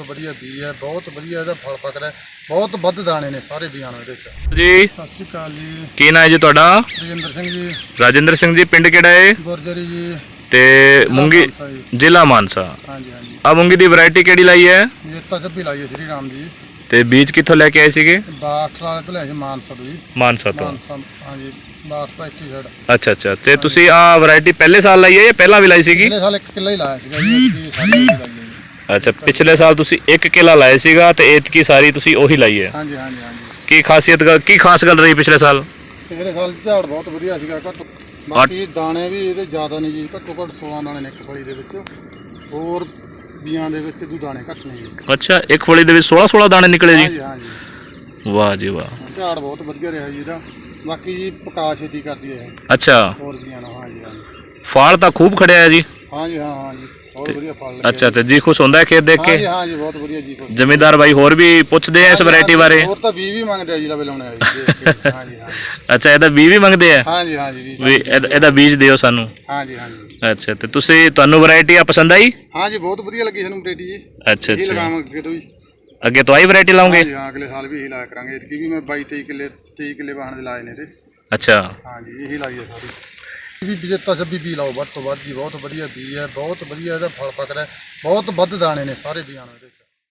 ਬਹੁਤ ਵਧੀਆ ਬੀਜ ਹੈ ਬਹੁਤ ਵਧੀਆ ਇਹਦਾ ਫਲ ਪੱਕਦਾ ਬਹੁਤ ਵੱਧ ਦਾਣੇ ਨੇ ਸਾਰੇ ਬੀਜਾਂ ਨੂੰ ਇਹਦੇ ਵਿੱਚ ਜੀ। ਸਤਿ ਸ਼੍ਰੀ ਅਕਾਲ ਜੀ। ਕੀ ਨਾਂ ਹੈ ਜੀ ਤੁਹਾਡਾ? ਰਜਿੰਦਰ ਸਿੰਘ ਜੀ। ਰਾਜਿੰਦਰ ਸਿੰਘ ਜੀ ਪਿੰਡ ਕਿਹੜਾ ਹੈ ਗੁਰਜਰੀ ਜੀ। ਤੇ ਮੂੰਗੀ ਮਾਨਸਾ ਜੀ। ਜ਼ਿਲ੍ਹਾ ਮਾਨਸਾ। ਹਾਂਜੀ ਹਾਂਜੀ। ਆ ਮੂੰਗੀ ਦੀ ਵੈਰਾਈਟੀ ਕਿਹੜੀ ਲਾਈ ਹੈ? ਇਹ ਤਸਬੀ ਲਾਈ ਹੈ ਸ਼੍ਰੀ ਰਾਮ ਜੀ। ਤੇ ਬੀਜ ਕਿੱਥੋਂ ਲੈ ਕੇ ਆਏ ਸੀਗੇ? ਬਾਠ ਵਾਲੇ ਤੋਂ ਲਿਆ ਸੀ ਮਾਨਸਾ ਤੋਂ ਜੀ। ਮਾਨਸਾ ਤੋਂ। ਮਾਨਸਾ ਹਾਂਜੀ ਬਾਠ ਸਾਈਡ ਅੱਛਾ ਅੱਛਾ। ਤੇ ਤੁਸੀਂ ਆ ਵੈਰਾਈਟੀ ਪਹਿਲੇ ਸਾਲ ਲਾਈ ਹੈ ਜਾਂ ਪਹਿਲਾਂ ਵੀ ਲਾਈ ਸੀਗੀ? ਪਿਛਲੇ ਸਾਲ ਇੱਕ ਕਿੱਲਾ ਹੀ ਲਾਇਆ ਸੀਗਾ ਜੀ ਐਤਕੀ ਉਹੀ ਲਾਈ ਹੈ। ਜੀ ਅੱਛਾ ਪਿਛਲੇ ਸਾਲ ਤੁਸੀਂ ਇੱਕ ਕਿੱਲਾ ਲਾਇਆ ਸੀਗਾ ਤੇ ਐਤਕੀ ਸਾਰੀ ਤੁਸੀਂ ਉਹੀ ਲਾਈ ਹੈ। ਹਾਂਜੀ ਹਾਂਜੀ ਹਾਂਜੀ। ਕੀ ਖਾਸੀਅਤ ਗੱਲ- ਕੀ ਖਾਸ ਗੱਲ ਰਹੀ ਪਿਛਲੇ ਸਾਲ? ਪਿਛਲੇ ਸਾਲ ਦੀ ਝਾੜ ਬਹੁਤ ਵਧੀਆ ਸੀਗਾ ਘੱਟ ਬਾਕੀ ਦਾਣੇ ਵੀ ਇਹਦੇ ਜ਼ਿਆਦਾ ਨਹੀਂ ਜੀ ਘੱਟੋ ਘੱਟ 16 ਦਾਣੇ ਨੇ ਇੱਕ ਫਲੀ ਦੇ ਵਿੱਚ। ਹੋਰ ਬੀਆਂ ਦੇ ਵਿੱਚ ਦੂ ਦਾਣੇ ਘੱਟ ਨੇ ਜੀ। ਅੱਛਾ ਇੱਕ ਫਲੀ ਦੇ ਵਿੱਚ 16 16 ਦਾਣੇ ਨਿਕਲੇ ਜੀ? ਹਾਂਜੀ ਹਾਂਜੀ। ਵਾਹ ਜੀ ਵਾਹ। ਝਾੜ ਬਹੁਤ ਵਧੀਆ ਰਿਹਾ ਜੀ ਇਹਦਾ। ਬਾਕੀ ਜੀ ਪਕਾ ਛੇਤੀ ਕਰਦੀ ਹੈ ਅੱਛਾ। ਹੋਰ ਬੀਆਂ ਨਾਲ ਹਾਂਜੀ ਹਾਂਜੀ। ਫਾਲ ਤਾਂ ਖੂਬ ਖੜਿਆ ਹੈ ਜੀ। ਹਾਂ ਹਾਂ ਜੀ ਬਹੁਤ ਵਧੀਆ ਫਲ ਲੱਗਿਆ ਅੱਛਾ ਤੇ ਜੀ ਖੁਸ਼ ਹੁੰਦਾ ਹੈ ਖੇਤ ਦੇਖ ਕੇ? ਹਾਂ ਜੀ ਬਹੁਤ ਵਧੀਆ ਜੀ ਖੁਸ਼। ਜ਼ਮੀਂਦਾਰ ਬਾਈ ਹੋਰ ਵੀ ਪੁੱਛਦੇ ਆ ਇਸ ਵੈਰਾਈਟੀ ਬਾਰੇ? ਹੋਰ ਤਾਂ 20 ਵੀ ਮੰਗਦੇ ਆ ਜੀ ਦਾ ਲਾਉਣੇ ਆ ਜੀ ਦੇਖ ਕੇ। ਹਾਂ ਅੱਛਾ ਇਹਦਾ ਬੀਜ ਵੀ ਮੰਗਦੇ ਆ? ਹਾਂਜੀ ਹਾਂਜੀ ਵੀ ਵੀ ਇਹਦਾ ਇਹਦਾ ਬੀਜ ਦਿਓ ਸਾਨੂੰ। ਹਾਂਜੀ ਹਾਂਜੀ। ਅੱਛਾ ਤੇ ਤੁਸੀਂ ਤੁਹਾਨੂੰ ਵੈਰਾਈਟੀ ਆ ਪਸੰਦ ਆਈ? ਹਾਂਜੀ ਬਹੁਤ ਵਧੀਆ ਲੱਗੀ ਸਾਨੂੰ ਬਰੇਟੀ ਜੀ। ਅੱਛਾ ਇਹ ਅੱਛਾ। ਲਗਾਵਾਂਗੇ ਕਿਤੋਂ ਜੀ ਅੱਗੇ ਤੋਂ ਆਈ ਵੈਰਾਈਟੀ ਲਾਉਂਗੇ ਹਾਂਜੀ ਹਾਂ ਅਗਲੇ ਸਾਲ ਵੀ ਇਹੀ ਲਾਇਆ ਕਰਾਂਗੇ। ਇਤਕੀ ਵੀ ਮੈਂ 22 23 ਕਿੱਲੇ 23 ਕਿੱਲੇ ਵਾਹਣ ਦੇ ਲਾਏ ਨੇ ਤੇ ਅੱਛਾ। ਹਾਂਜੀ ਇਹੀ ਲਾਈ ਹੈ ਸਾਰੀ। ਵੀ ਵਿਜੇਤਾ ਸਭੀ ਬੀ ਲਾਓ ਵੱਧ ਤੋਂ ਵੱਧ ਜੀ ਬਹੁਤ ਵਧੀਆ ਬੀ ਹੈ ਬਹੁਤ ਵਧੀਆ ਇਹਦਾ ਫਲ ਪੱਕਦਾ ਹੈ, ਬਹੁਤ ਵੱਧ ਦਾਣੇ ਨੇ ਸਾਰੇ ਬੀਆਂ ਨੂੰ